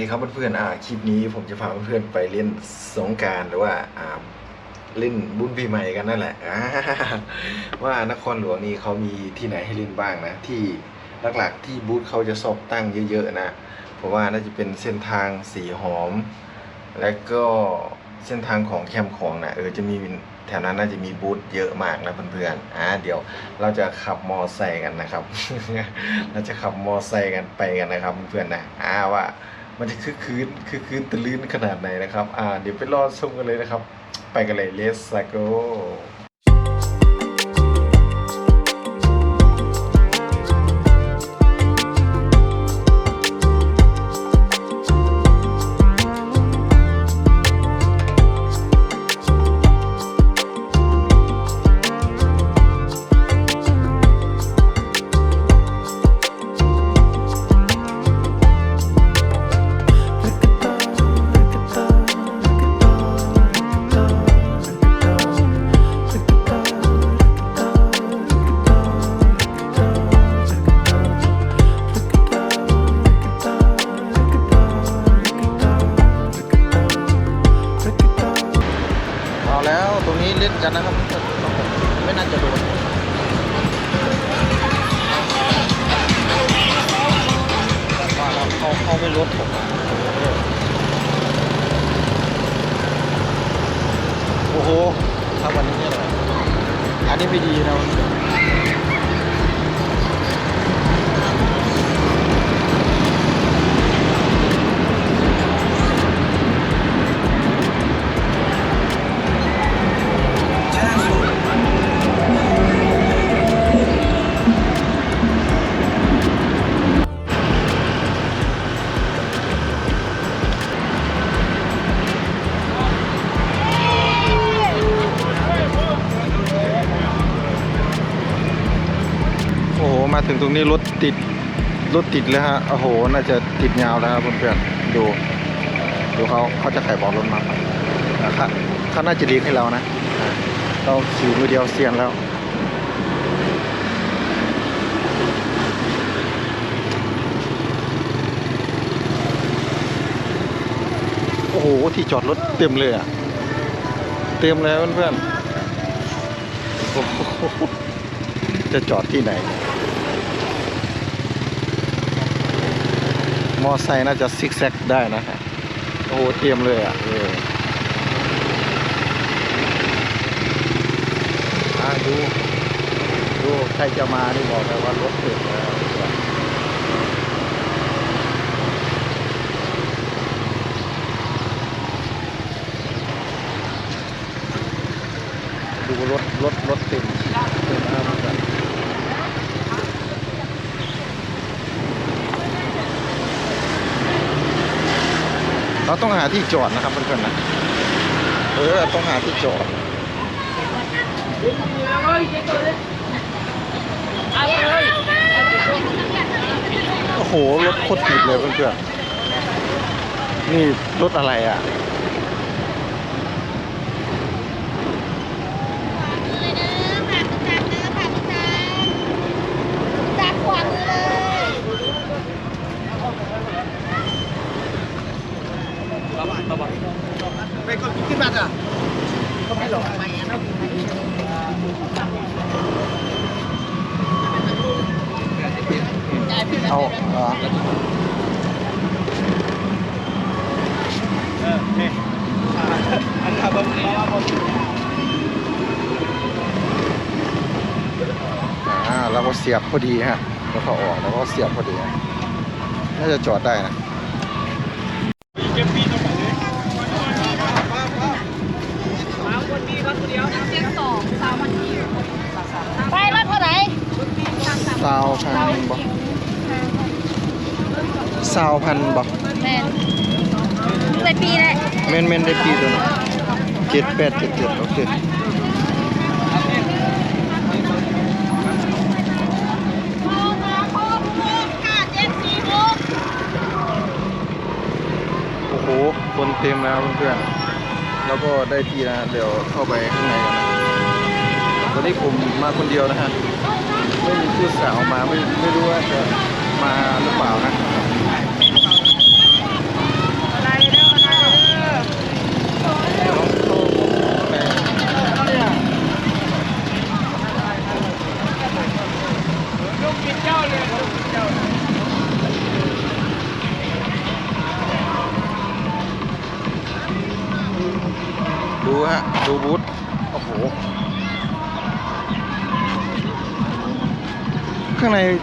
ก็สวัสดีครับเพื่อนๆอ่าคลิปนี้ผมจะพาเพื่อนๆไปเล่นสงการหรือว่าอ่าเล่นบุญปีใหม่กันนั่นแหละว่านครหลวงนี่เขามีที่ไหนให้เล่นบ้างนะที่หลักๆที่บูธเขาจะสอบตั้งเยอะๆนะเพราะว่าน่าจะเป็นเส้นทางสีหอม และก็เส้นทางของแคมป์ของนะเออจะมีแถวนั้นน่าจะมีบูธเยอะมากนะเพื่อนๆอ่าเดี๋ยวเราจะขับมอไซค์กันนะครับ เราจะขับมอไซค์กันไปกันนะครับเพื่อนๆนะอ่าว่า มันจะคือคืนคือคืนตะลื่นขนาดไหนนะครับ อ่า เดี๋ยวไปรอชมกันเลยนะครับ ไปกันเลย let's go ไม่ลดผมโอ้โหถ้าวันนี้เนี่ยอันนี้ไม่ดีนะ ตรงนี้รถติดรถติดเลยฮะโอ้โห น่าจะติดยาวแล้วครับเพื่อนๆดูดูเขาเขาจะไขบอกรถมาครับเขาเขาน่าจะดีให้เรานะเราขี่มือเดียวเซียนแล้วโอ้โหที่จอดรถเต็มเลยอะเต็มเลยเพื่อนๆจะจอดที่ไหน มอไซค์น่าจะซิกแซกได้นะฮะโอ้โหเตรียมเลยอะเออดู ดู ใครจะมานี่บอกเลยว่ารถติดแล้วดูรถรถรถเต็มเต็มมากเหมือนกัน เรา ต้องหาที่จอดนะครับเพื่อนๆนะเออต้องหาที่จอดโอ้โหรถโคตรติดเลยเพื่อนๆนี่รถอะไรอะ เลยเด้อฝากทุกท่านเด้อฝากทุกท่านจากขวามือเลย เอาเอ่ออ่าเราก็เสียบพอดีฮะแล้วก็ออกแล้วก็เสียบพอดีน่าจะจอดได้นะ ไปรถเท่าไหร่ ซาวพันบ่ซาวพันบ่แม่นแต่ปีแหละเมนเมนได้ปีตัวนะเจ็ดแปดเจ็ดเจ็ดโอเคโอ้โห คนเต็มแล้วเพื่อนๆแล้วก็ได้ที่นะ เดี๋ยวเข้าไปข้างในกันนะตอนนี้ผมมาคนเดียวนะฮะ ไม่มีผู้สาวมาไม่ไม่รู้ว่าจะมาหรือเปล่านะ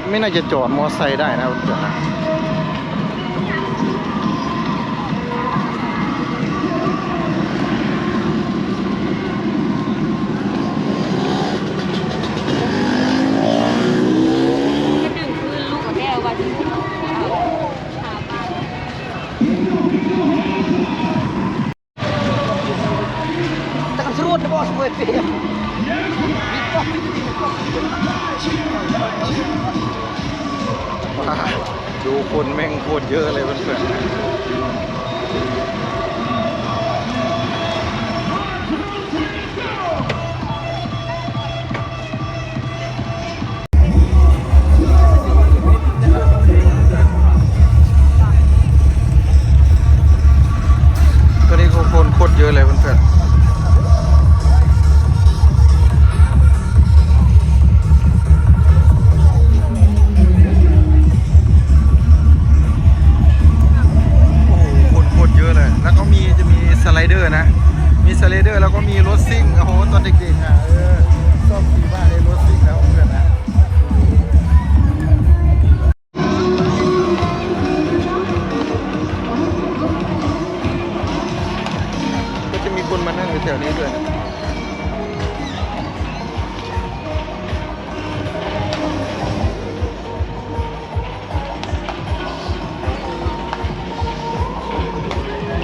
ไม่น่าจะจอดมอไซค์ได้นะเพื่อนนะ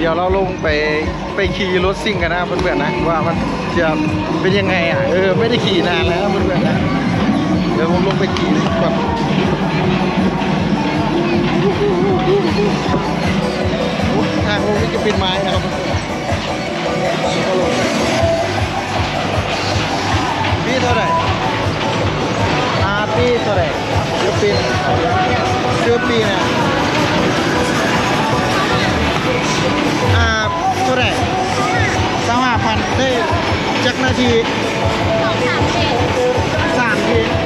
ดี๋ยวเราลงไปไปขี่รถซิ่งกันนะเพื่อนๆนะว่ามันจะเป็นยังไงอะเออไม่ได้ขี่นานแล้วเพื่อนๆนะเดี๋ยวผมลงไปขี่ก่อนโอ้ทางลงนี่จะเป็นไม้นะครับพี่เท่าไหร่อาพี่เท่าไหร่เสื้อปีนะเสื้อปีนะ อ่าเท่าไหร่สามพันได้จักนาทีสองสามเจ็ดสามที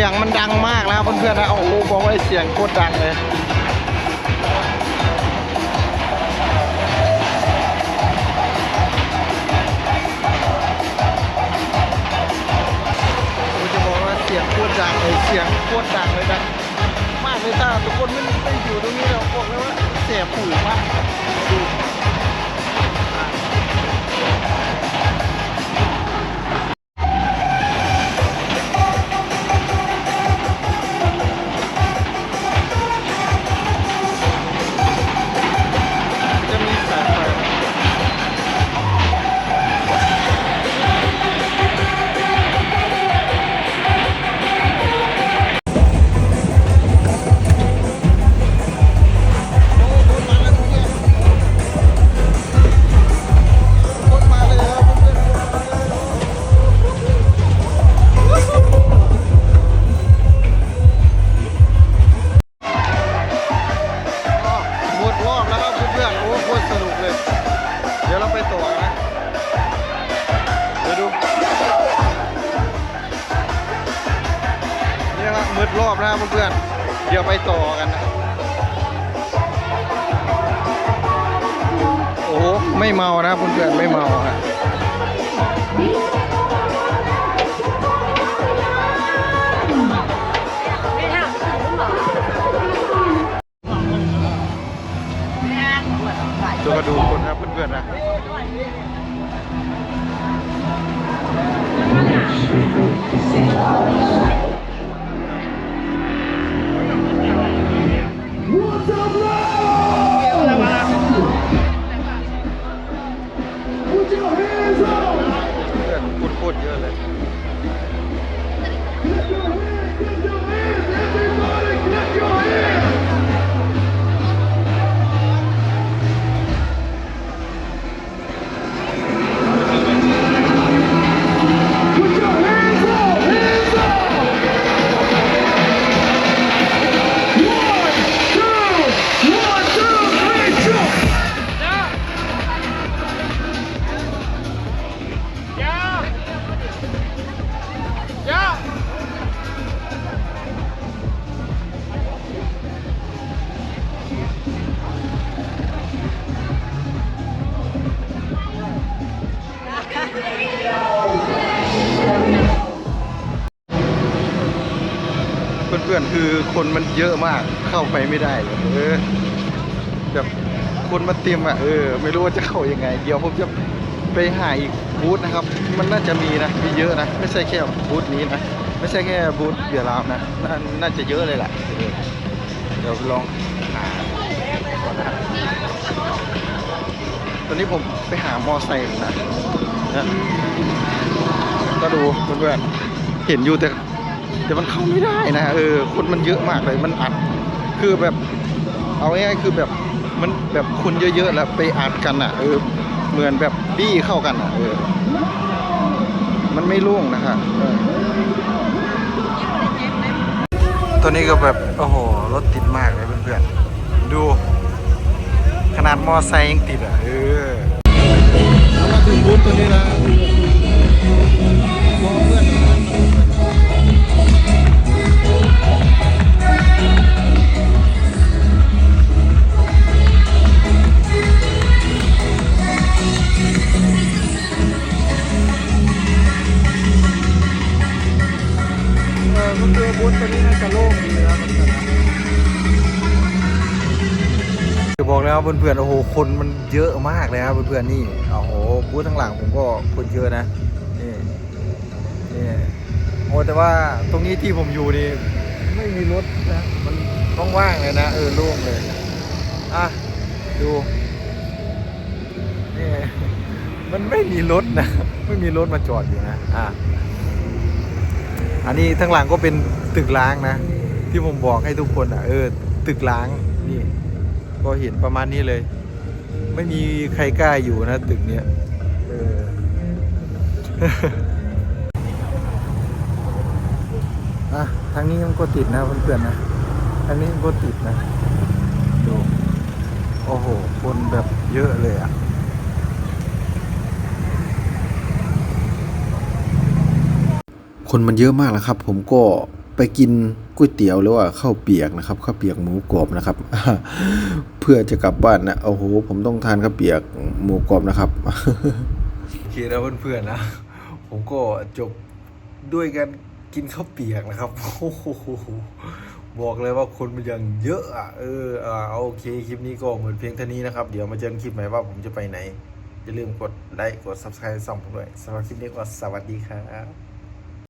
สียงมันดังมากนะครับเพื่อนๆนะโอ้โหบอกว่าเสียงโคตรดังเลยจะบอกว่าเสียงโคตรดังเลยเสียงโคตรดังเลยดังมากเลยถ้าทุกคนไม่ไม่อยู่ตรงนี้เราบอกเลยว่าเสียผูมากดู ไม่เมานะเพื่อนๆไม่เมาฮะไม่ทำถึงหรอตัวกระดูคนครับเพื่อนๆนะ เพื่อนๆคือคนมันเยอะมากเข้าไปไม่ได้เลยเออแบบคนมาเต็มอะเออ ไม่รู้ว่าจะเข้ายังไง เดี๋ยวผมจะไปหาอีกบูธนะครับ มันน่าจะมีนะมีเยอะนะ ไม่ใช่แค่บูธนี้นะไม่ใช่แค่บูธเบียร์ลาวนะนาน่าจะเยอะเลยแหละเออเดี๋ยวลองหาก่อนนะตอนนี้ผมไปหามอไซค์นะนะก็ดูเพื่อนๆเห็นอยู่แต่ แต่มันเข้าไม่ได้นะเออคนมันเยอะมากเลยมันอัด คือแบบเอาง่ายๆคือแบบมันแบบคนเยอะๆแล้วไปอัดกันอะเออเหมือนแบบบี้เข้ากันอะเออมันไม่โล่งนะคะตอนนี้ก็แบบโอ้โหรถติดมากเลยเพื่อนๆดู ขนาดมอไซค์ยังติดอะเออ เพื่อนๆโอ้โหคนมันเยอะมากเลยครับเพื่อนๆนี่โอ้โหบูธทั้งหลังผมก็คนเยอะนะนี่นี่โอ้แต่ว่าตรงนี้ที่ผมอยู่นี่ไม่มีรถนะมันว่างๆเลยนะเออโล่งเลยอะดูนี่มันไม่มีรถนะไม่มีรถมาจอดอยู่นะอะอันนี้ทั้งหลังก็เป็นตึกล้างนะ ที่ผมบอกให้ทุกคนอะเออตึกล้างนี่ ก็เห็นประมาณนี้เลย ไม่มีใครกล้าอยู่นะตึกเนี้ยเอออะทางนี้มันก็ติดนะเพื่อนๆนะทางนี้มันก็ติดนะดูโอ้โห คนแบบเยอะเลยอะคนมันเยอะมากนะครับ ผมก็ ไปกินก๋วยเตี๋ยวหรือว่าข้าวเปียกนะครับข้าวเปียกหมูกรอบนะครับ เพื่อจะกลับบ้านนะโอ้โหผมต้องทานข้าวเปียกหมูกรอบนะครับโอเคนะเพื่อนๆนะ ผมก็จบด้วยกันกินข้าวเปียกนะครับโอ้โหบอกเลยว่าคนมันยังเยอะอะเอออ่าโอเคคลิปนี้ก็เหมือนเพียงเท่านี้นะครับ เดี๋ยวมาเจอกันคลิปใหม่ว่าผมจะไปไหนอย่าลืมกดไลค์กด subscribe ส่องผมด้วยสำหรับคลิปนี้ก็สวัสดีครับ